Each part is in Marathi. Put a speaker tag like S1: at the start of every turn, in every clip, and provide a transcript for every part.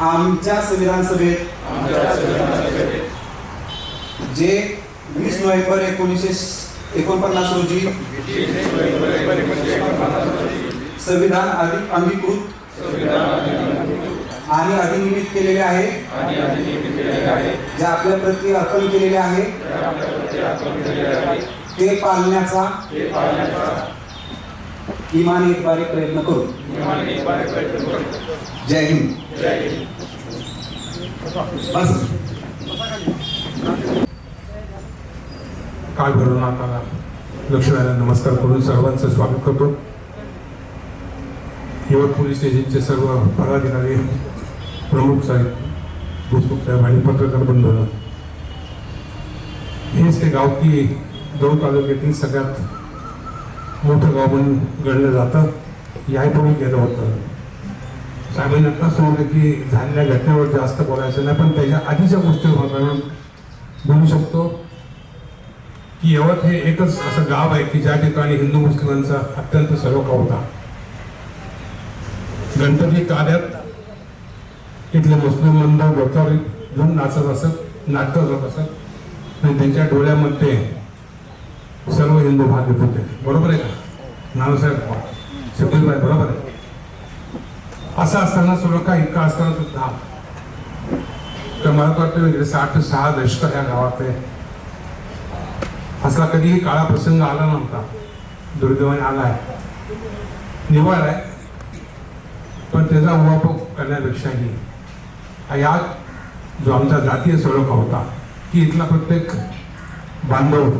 S1: आमच्या संविधान सभेत जे वीस नोव्हेंबर एकोणीसशे एकोणपन्नास रोजी संविधान अधिक अंगीकृत आणि अधिनियमित केलेले आहे. जे आपल्या प्रती अर्पण केलेले आहे. ते पाळण्याचा इमान इतबारे प्रयत्न करू. जय हिंद. बस.
S2: काय भरून आता? लक्ष्मीला नमस्कार करून सर्वांचं स्वागत करतो. यवत पोलीस स्टेशनचे सर्व पदाधिकारी प्रमुख साहेब देशमुख साहेब आणि पत्रकार बंधू हेच ते गावकी की तालुक्यातील सगळ्यात मोठं गाव म्हणून गणलं जातं. यापूर्वी गेलं होतं. साहेबांनी आत्ताच सांगितलं की झालेल्या घटनेवर जास्त बोलायचं नाही पण त्याच्या आधीच्या गोष्टीवर आपण बोलू शकतो. की यवत हे एकच असं गाव आहे की ज्या ठिकाणी हिंदू मुस्लिमांचा अत्यंत सलोखा होता. गणपती कार्यात इथले मुस्लिम बांधव डोक्यावर घेऊन नाचत असत नाटकं जात असत. आणि त्यांच्या डोळ्यामध्ये सर्व हिंदू भाग होते बरोबर आहे का? नानासाहेब शबीरबाई बरोबर आहे. असं असताना सुरक्षा इतका असताना सुद्धा तर मला वाटतं गेले साठ ते सहा दशक या गावात आहे. असला कधीही काळा प्रसंग आला नव्हता. दुर्दैवाने आला आहे आहे. पण त्याचा उहापोह करण्यापेक्षाही. या जो आमचा जातीय सलोखा होता की इथला प्रत्येक बांधव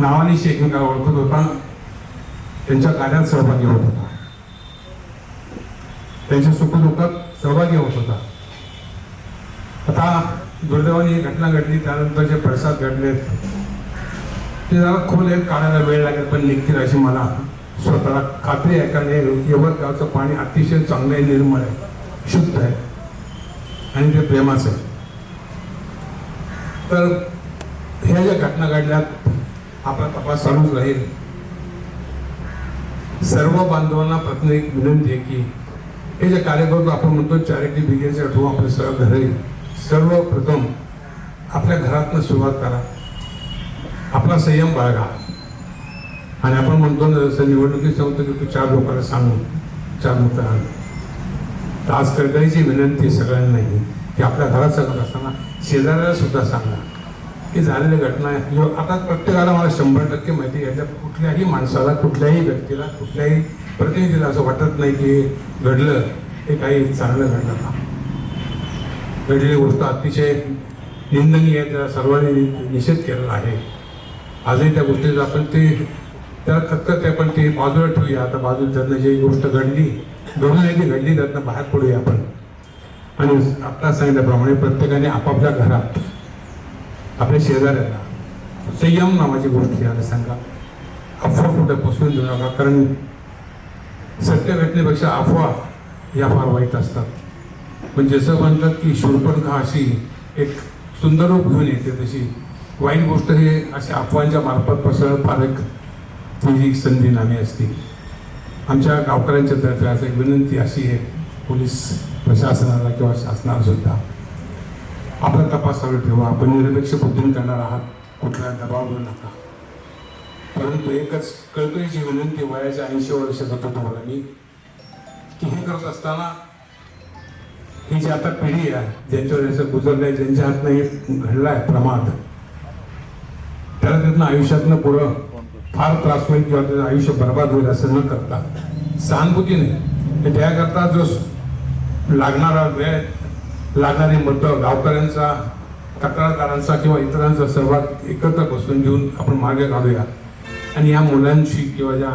S2: नावानिशी एकमेकाला ओळखत होता. त्यांच्या कार्यात सहभागी होत होता. त्यांच्या सुखदुःखात सहभागी होत होता. आता दुर्दैवाने ही घटना घडली त्यानंतर जे प्रसाद घडले ते जरा खोल एक काढायला वेळ लागेल पण निघतील अशी मला स्वतःला खात्री आहे कारण हे गावचं पाणी अतिशय चांगलं आहे निर्मळ आहे शुद्ध आहे आणि ते प्रेमाचं आहे. तर ह्या ज्या घटना घडल्यात आपला तपास चालूच राहील. सर्व बांधवांना प्रथम एक विनंती आहे की हे जे कार्य करतो आपण म्हणतो चॅरिटी बिगेन्स ॲट आपले सर्व घर सर्वप्रथम आपल्या घरातनं सुरुवात करा. आपला संयम बाळगा. आणि आपण म्हणतो ना जसं निवडणुकीत सांगतो की तू चार लोकांना सांगू चार मुद्दा आण. तर आज कळकळीची विनंती आहे सगळ्यांनाही की आपल्या घरात सगळं असताना शेजाऱ्याला सुद्धा सांगा. की झालेली घटना आहे. आता प्रत्येकाला मला शंभर टक्के माहिती घ्यायच्या कुठल्याही माणसाला कुठल्याही व्यक्तीला कुठल्याही प्रतिनिधीला असं वाटत नाही की घडलं हे काही चांगलं घडलं का. घडलेली गोष्ट अतिशय निंदनीय आहे सर्वांनी निषेध केलेला आहे. आजही त्या गोष्टीचा आपण ते त्याला खतखत आहे पण ते बाजूला ठेवूया. आता बाजूला त्यांना जी गोष्ट घडली घडून आहे ती घडली त्यातनं बाहेर पडूया आपण. आणि आत्ताच सांगितल्याप्रमाणे प्रत्येकाने आपापल्या घरात आपल्या शेजाऱ्याला संयम नावाची गोष्ट याला सांगा. अफवा कुठे पसरून देऊ नका कारण सत्य घटनेपेक्षा अफवा या फार वाईट असतात. पण जसं म्हणतात की शूर्पणखा अशी एक सुंदर रूप घेऊन येते तशी वाईट गोष्ट हे अशा अफवांच्या मार्फत पसरत फार एक तुझी संधी नामी असते. आमच्या गावकऱ्यांच्या तर्फे असं एक विनंती अशी आहे पोलीस प्रशासनाला किंवा शासनाला सुद्धा. आपला तपास चालू ठेवा. आपण निरपेक्ष बुद्धीने करणार आहात. कुठला दबाव घेऊ नका. परंतु एकच कळकळीची विनंती वयाच्या ऐंशी वर्षाचा होतो तुम्हाला मी की हे करत असताना ही जी आता पिढी आहे ज्यांच्यावर याचं आहे ज्यांच्या हातनं हे घडलं आहे प्रमाद त्याला त्यातनं आयुष्यातनं पुढं फार त्रास होईल किंवा त्याचं आयुष्य बर्बाद होईल असं न करता सहानुभूतीने त्याकरता जो लागणारा वेळ लागणारी मतं गावकऱ्यांचा तक्रारदारांचा किंवा इतरांचा सर्वात एकत्र बसून घेऊन आपण मार्ग काढूया आणि या मुलांची किंवा ज्या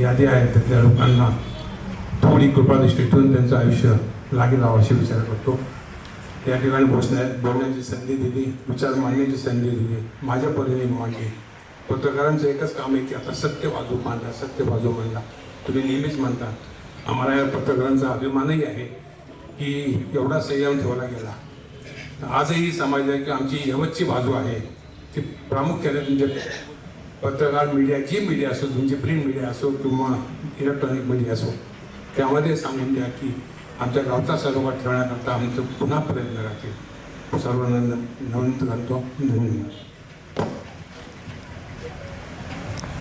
S2: यादी आहेत त्यातल्या लोकांना थोडी कृपादृष्टी ठेवून त्यांचं आयुष्य लागेल अशी विचार करतो. या ठिकाणी बसण्या बोलण्याची संधी दिली विचार मांडण्याची संधी दिली. माझ्या परीने मांडली पत्रकारांचं एकच काम आहे की आता सत्य बाजू मांडा सत्य बाजू मांडा. तुम्ही नेहमीच म्हणता आम्हाला या पत्रकारांचा अभिमानही आहे. की एवढा संयम ठेवला गेला. आजही समाज आहे की आमची यवतची बाजू आहे. ती प्रामुख्याने तुमचे पत्रकार मीडिया जी मीडिया असो तुमची प्रिंट मीडिया असो किंवा इलेक्ट्रॉनिक मीडिया असो त्यामध्ये सांगून द्या की आमच्या गावचा सरोवर ठेवण्याकरता आमचं पुन्हा प्रयत्न राहतील. सर्वांना नमंत घालतो धन्यवाद.